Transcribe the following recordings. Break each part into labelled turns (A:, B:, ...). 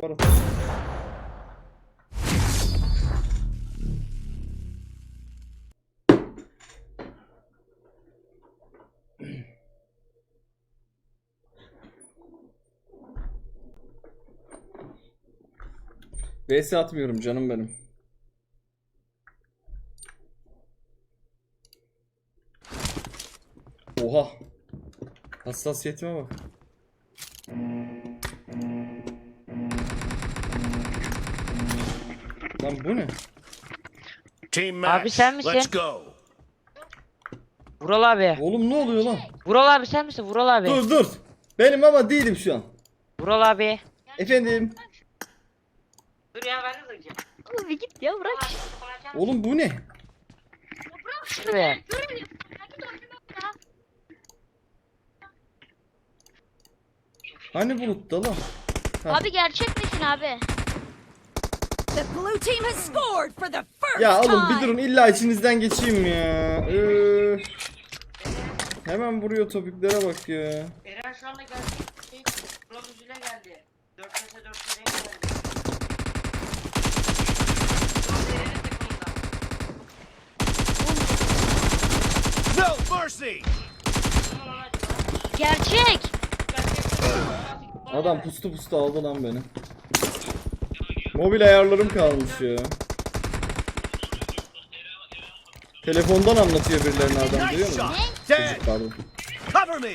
A: Var. VS atmıyorum canım benim. Oha. Hassasiyetime bak. Lan bu ne?
B: Team match.
C: Abi sen misin?
B: Let's go.
C: Vural abi.
A: Oğlum ne oluyor lan?
C: Vural abi sen misin? Vural abi.
A: Dur dur. Benim ama değilim şu an.
C: Vural abi.
A: Efendim.
C: Dur ya ben de duyacağım.
D: Abi git ya bırak.
A: Oğlum bu ne?
C: Şunu be.
A: Hani bulutta lan? Ha.
D: Abi gerçek misin abi?
E: The blue team has scored for the first
A: Ya oğlum bir durun illa içinizden geçeyim ya. Üf. Hemen vuruyor topiklere bak ya.
C: Eren şu anda geldi. Şey, geldi. 4 vs 4 vs geldi. Şu anda Eren'in takımında.
B: No mercy.
D: Gerçek.
A: Adam pustu pustu aldı lan beni. Mobil ayarlarım kalmış ya. Telefondan anlatıyor birilerine adam duyuyor musun? Çocuk pardon.
B: Cover me.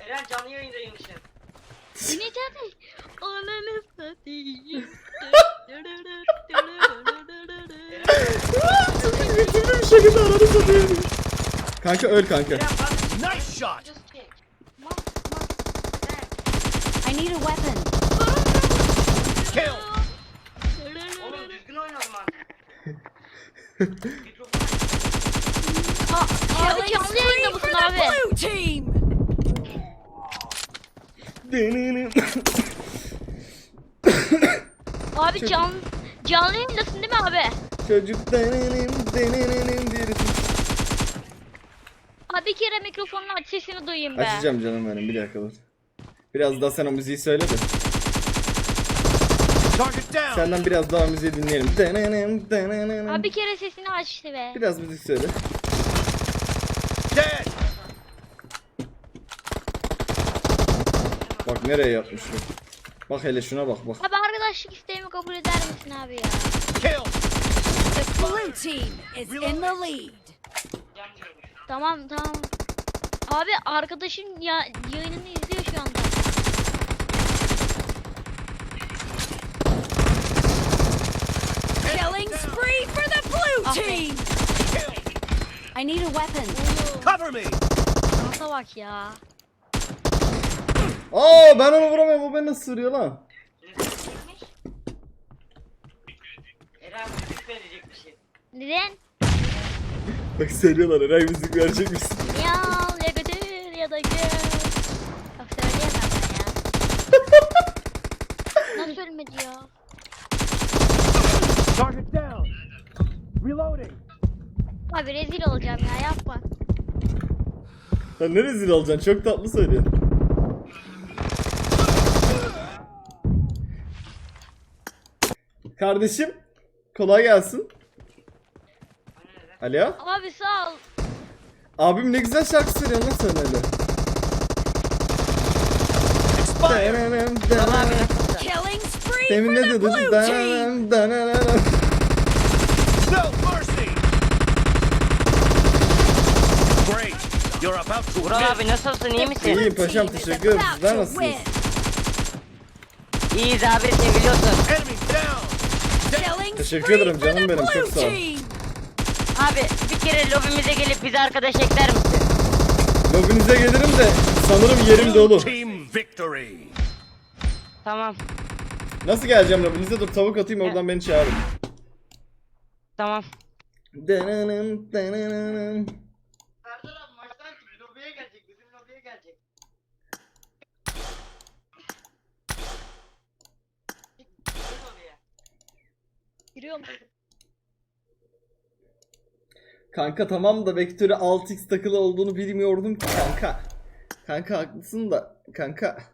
C: Eren canlı yayındayım işte.
D: Yine tabii. Ananı satayım.
A: Çocuk götürdü bir şekilde aranı satıyor. Kanka öl kanka.
C: Eren bak.
B: Nice shot.
C: Just kick.
E: I need a weapon.
B: Kill.
D: Abi mısın
E: the
D: abi?
E: blue team.
D: Abi can canlı yayındasın değil mi abi?
A: Çocuk denenim denenim.
D: Abi bir kere mikrofonunu aç sesini duyayım be.
A: Açacağım canım benim bir dakika dur. Biraz daha sen o müziği söyle de.
B: Target down.
A: Senden biraz daha müziği dinleyelim.
D: Abi bir kere sesini açtı be.
A: Biraz müzik söyle.
B: Dead.
A: Bak nereye yapmış bu. Bak hele şuna bak bak.
D: Abi arkadaşlık isteğimi kabul eder misin abi ya?
B: Kill.
E: The blue team is in the lead.
D: Tamam tamam. Abi arkadaşın ya yayınını izliyor şu anda.
E: Killing spree for the blue team.
B: Kill.
E: I need a weapon.
B: Cover me.
D: Şansa bak ya.
A: Aa ben onu vuramıyorum o beni nasıl sürüyor lan?
C: Eren müzik verecek bir şey.
D: Neden?
A: Bak söylüyorlar Eray müzik verecek misin?
D: Ya ya götür ya da gel. Bak söyleyemem ben ya. Nasıl ölmedi ya?
B: Target down. Reloading.
D: Abi rezil olacağım ya yapma.
A: Lan ne rezil olacaksın çok tatlı söylüyor. Kardeşim kolay gelsin. Alo.
D: Abi sağ ol.
A: Abim ne güzel şarkı söylüyor lan sen öyle. Demin ne
E: the
A: diyordun?
E: blue team.
B: No mercy. Great. Win.
C: abi nasılsın iyi misin?
A: İyiyim paşam, teşekkür ederim. Sizler nasılsınız?
C: İyiyiz abi seviliyorsun.
A: Teşekkür ederim canım benim, çok sağ ol.
C: Abi bir kere lobimize gelip bizi arkadaş ekler misin?
A: Lobinize gelirim de sanırım yerim dolu.
B: Team victory.
C: Tamam.
A: Nasıl geleceğim lobinize? Dur tavuk atayım oradan beni çağırın.
C: Tamam.
A: Denenın, denenın.
C: Gelecek.
D: Giriyorum.
A: Kanka tamam da vektörü 6x takılı olduğunu bilmiyordum ki kanka. Kanka haklısın da kanka.